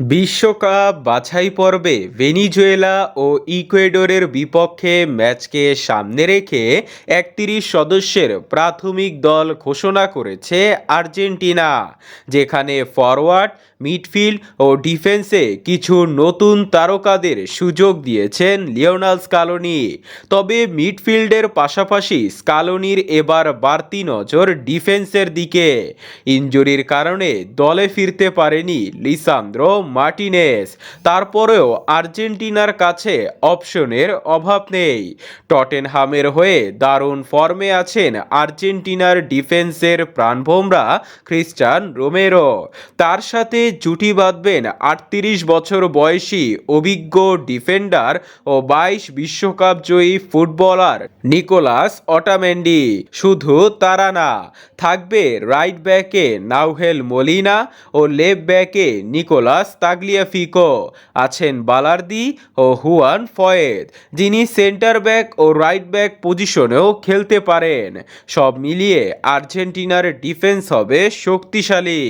বিশ্বকাপ, বাছাই পর্বে ভেনিজুয়েলা ও ইকুয়েডরের বিপক্ষে ম্যাচকে সামনে রেখে একত্রিশ সদস্যের প্রাথমিক দল ঘোষণা করেছে আর্জেন্টিনা, যেখানে ফরওয়ার্ড মিডফিল্ড ও ডিফেন্সে কিছু নতুন তারকাদের সুযোগ দিয়েছেন লিওনাল স্কালোনি তবে মিডফিল্ডের পাশাপাশি স্কালোনির এবার বাড়তি নজর ডিফেন্সের দিকে। ইনজুরির কারণে দলে ফিরতে পারেনি লিসান্দ্রো মার্টিনেস। তারপরেও আর্জেন্টিনার কাছে অপশনের অভাব নেই। টটেনহামের হয়ে দারুণ ফর্মে আছেন আর্জেন্টিনার ডিফেন্সের প্রাণভোমরা খ্রিস্টান রোমেরো। তার সাথে জুটি বাঁধবেন আটত্রিশ বছর বয়সী অভিজ্ঞ ডিফেন্ডার ও বাইশ বিশ্বকাপ জয়ী ফুটবলার নিকোলাস অটামেন্ডি। শুধু তারা না, থাকবে রাইট ব্যাকে নাউহেল মলিনা ও লেফট ব্যাকে নিকোলাস তাগলিয়াফিকো। আছেন বালার্দি ও হুয়ান ফয়েদ, যিনি সেন্টার ব্যাক ও রাইট ব্যাক পজিশনেও খেলতে পারেন। সব মিলিয়ে আর্জেন্টিনার ডিফেন্স হবে শক্তিশালী।